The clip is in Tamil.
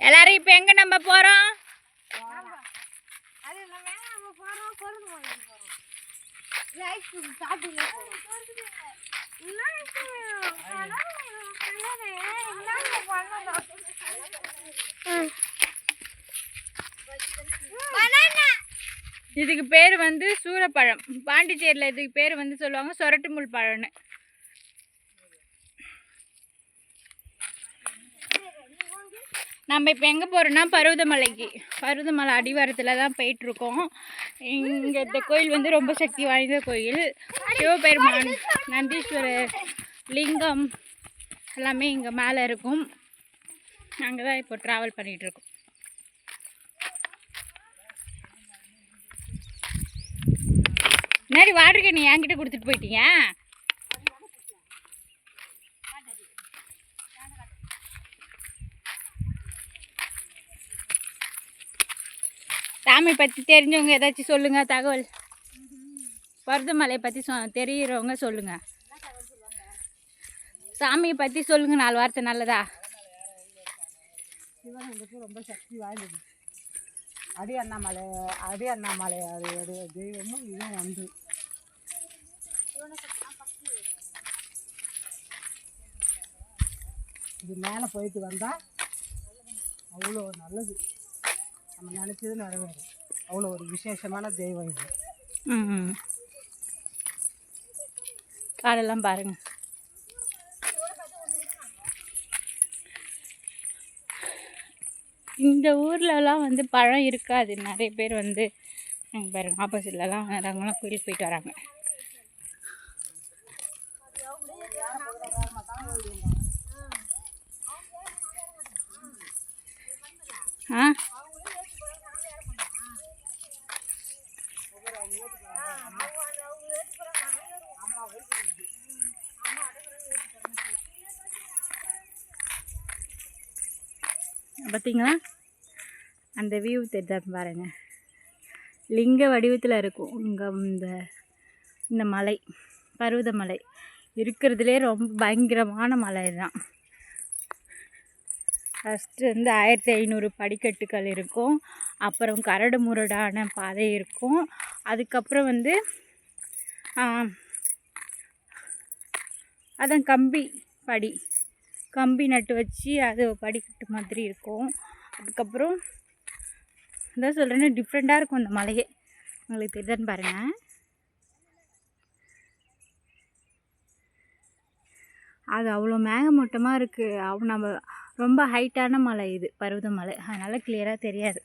எல்லாரும் இப்போ எங்கே நம்ம போகிறோம் இதுக்கு பேர் வந்து சூரப்பழம். பாண்டிச்சேரியில் இதுக்கு பேர் வந்து சொல்லுவாங்க சொரட்டு முள் பழம்னு. நம்ம இப்போ எங்கே போகிறோன்னா பருவதமலைக்கு. பருவதமலை அடிவாரத்தில் தான் போயிட்டுருக்கோம். இங்கே இந்த கோயில் வந்து ரொம்ப சக்தி வாய்ந்த கோயில். சிவபெருமான் நந்தீஸ்வரர் லிங்கம் எல்லாமே இங்கே மேலே இருக்கும். நாங்கள் தான் இப்போ ட்ராவல் பண்ணிகிட்ருக்கோம் முன்னாடி வாட்டர் நீ என்கிட்ட கொடுத்துட்டு போயிட்டீங்க சாமி பற்றி தெரிஞ்சவங்க ஏதாச்சும் சொல்லுங்க தகவல். பருதமலை பற்றி சொ தெரியிறவங்க சொல்லுங்க. சாமியை பற்றி சொல்லுங்க நாலு வார்த்தை நல்லதா? சிவனுக்கு ரொம்ப சக்தி வாய்ந்தது அடி அண்ணாமலை அடி அண்ணாமலை தெய்வமும் இதுவும் ஒன்று இது மேலே போயிட்டு வந்தால் அவ்வளோ நல்லது. நம்ம நினச்சது நிறைவேறும் அவ்வளோ ஒரு விசேஷமான தெய்வம் இது. ம் காடெல்லாம் பாருங்க. இந்த ஊர்லலாம் வந்து பழம் இருக்காது. நிறைய பேர் வந்து பாருங்க ஆப்போசிட்லலாம் வராங்களாம் கோயிலுக்கு போயிட்டு வராங்க. ஆ? பார்த்தீங்களா அந்த வியூ தெரியுதா பாருங்க. லிங்க வடிவத்தில் இருக்கும். இங்கே இந்த இந்த மலை பருவதமலை இருக்கிறதுலே ரொம்ப பயங்கரமான மலை தான் ஃபஸ்ட்டு வந்து ஆயிரத்தி ஐநூறு படிக்கட்டுகள் இருக்கும். அப்புறம் கரடு முரடான பாதை இருக்கும். அதுக்கப்புறம் வந்து அதான் கம்பி படி. கம்பி நட்டு வச்சு அது படிக்கட்டு மாதிரி இருக்கும். அதுக்கப்புறம் அதான் சொல்கிறேன்னா டிஃப்ரெண்ட்டாக இருக்கும் அந்த மலையே. உங்களுக்கு தெரியுதான்னு பாருங்கள் அது அவ்வளோ மேகமூட்டமாக இருக்குது அவ் நம்ம ரொம்ப ஹைட்டான மலை இது பருவதமலை அதனால் கிளியராக தெரியாது.